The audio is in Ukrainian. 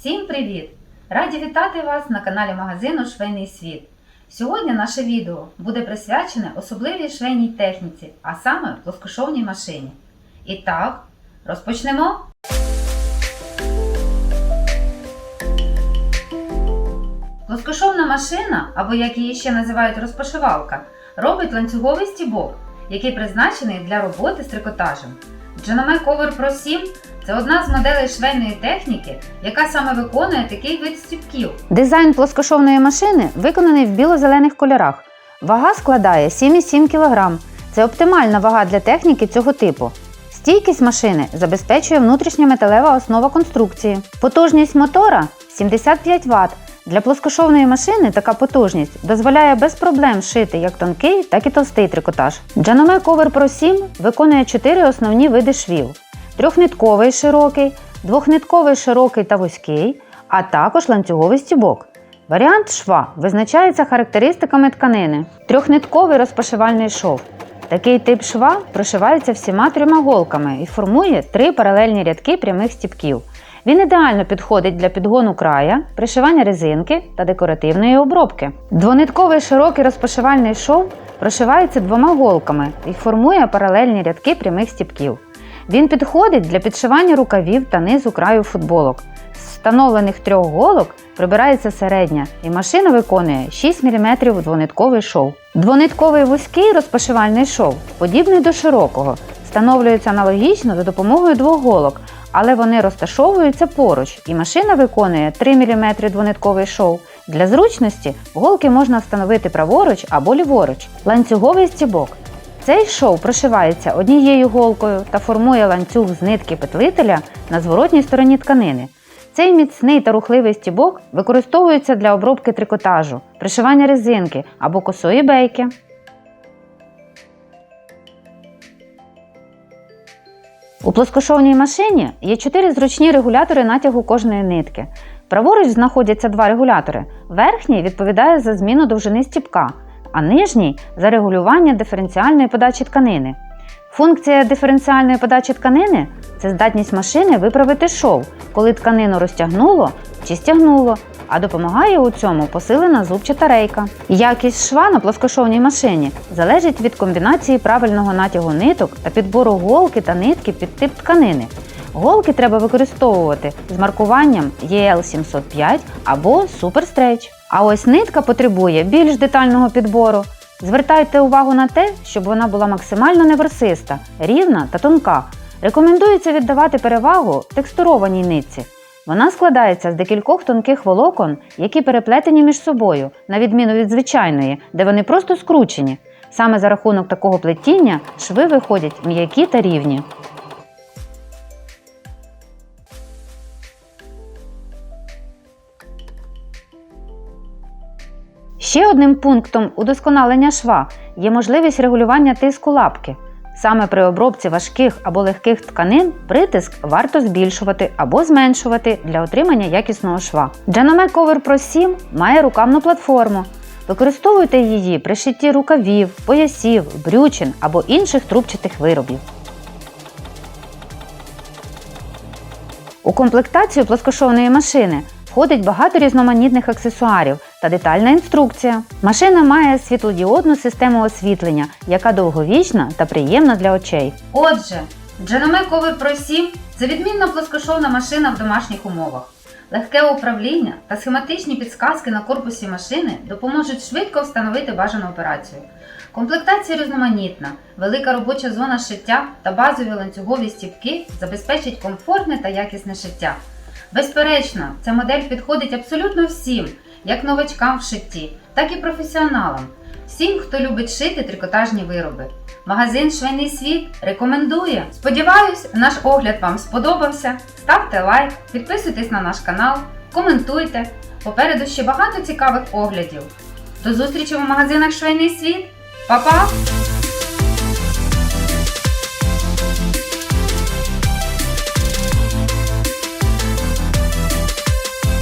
Всім привіт! Раді вітати вас на каналі магазину Швейний світ. Сьогодні наше відео буде присвячене особливій швейній техніці, а саме плоскошовній машині. І так, розпочнемо. Плоскошовна машина, або як її ще називають розпашивалка, робить ланцюговий стібок, який призначений для роботи з трикотажем. Janome Cover Pro 7 це одна з моделей швейної техніки, яка саме виконує такий вид стібків. Дизайн плоскошовної машини виконаний в біло-зелених кольорах. Вага складає 7,7 кг. Це оптимальна вага для техніки цього типу. Стійкість машини забезпечує внутрішня металева основа конструкції. Потужність мотора 75 Вт. Для плоскошовної машини така потужність дозволяє без проблем шити як тонкий, так і товстий трикотаж. Janome Cover Pro 7 виконує 4 основні види швів: трьохнитковий широкий, двохнитковий широкий та вузький, а також ланцюговий стібок. Варіант шва визначається характеристиками тканини. Трьохнитковий розпашивальний шов. Такий тип шва прошивається всіма трьома голками і формує три паралельні рядки прямих стібків. Він ідеально підходить для підгону края, пришивання резинки та декоративної обробки. Двонитковий широкий розпашивальний шов прошивається двома голками і формує паралельні рядки прямих стібків. Він підходить для підшивання рукавів та низу краю футболок. З встановлених трьох голок прибирається середня, і машина виконує 6 мм двонитковий шов. Двонитковий вузький розпашивальний шов подібний до широкого, встановлюється аналогічно за допомогою двох голок, але вони розташовуються поруч, і машина виконує 3 мм двонитковий шов. Для зручності голки можна встановити праворуч або ліворуч. Ланцюговий стібок. Цей шов прошивається однією голкою та формує ланцюг з нитки петлителя на зворотній стороні тканини. Цей міцний та рухливий стібок використовується для обробки трикотажу, пришивання резинки або косої бейки. У плоскошовній машині є чотири зручні регулятори натягу кожної нитки. Праворуч знаходяться два регулятори. Верхній відповідає за зміну довжини стібка, а нижній за регулювання диференціальної подачі тканини. Функція диференціальної подачі тканини це здатність машини виправити шов, коли тканину розтягнуло чи стягнуло, а допомагає у цьому посилена зубчата рейка. Якість шва на плоскошовній машині залежить від комбінації правильного натягу ниток та підбору голки та нитки під тип тканини. Голки треба використовувати з маркуванням EL705 або Super Stretch. А ось нитка потребує більш детального підбору. Звертайте увагу на те, щоб вона була максимально неверсиста, рівна та тонка. Рекомендується віддавати перевагу текстурованій нитці. Вона складається з декількох тонких волокон, які переплетені між собою, на відміну від звичайної, де вони просто скручені. Саме за рахунок такого плетіння шви виходять м'які та рівні. Ще одним пунктом удосконалення шва є можливість регулювання тиску лапки. Саме при обробці важких або легких тканин притиск варто збільшувати або зменшувати для отримання якісного шва. Janome Cover Pro 7 має рукавну платформу. Використовуйте її при шитті рукавів, поясів, брючин або інших трубчатих виробів. У комплектацію плоскошовної машини входить багато різноманітних аксесуарів та детальна інструкція. Машина має світлодіодну систему освітлення, яка довговічна та приємна для очей. Отже, Janome Cover Pro 7 це відмінна плоскошовна машина в домашніх умовах. Легке управління та схематичні підсказки на корпусі машини допоможуть швидко встановити бажану операцію. Комплектація різноманітна, велика робоча зона шиття та базові ланцюгові стіпки забезпечать комфортне та якісне шиття. Безперечно, ця модель підходить абсолютно всім, як новачкам в шитті, так і професіоналам, всім, хто любить шити трикотажні вироби. Магазин Швейний світ рекомендує. Сподіваюсь, наш огляд вам сподобався. Ставте лайк, підписуйтесь на наш канал, коментуйте. Попереду ще багато цікавих оглядів. До зустрічі в магазинах Швейний світ. Па-па!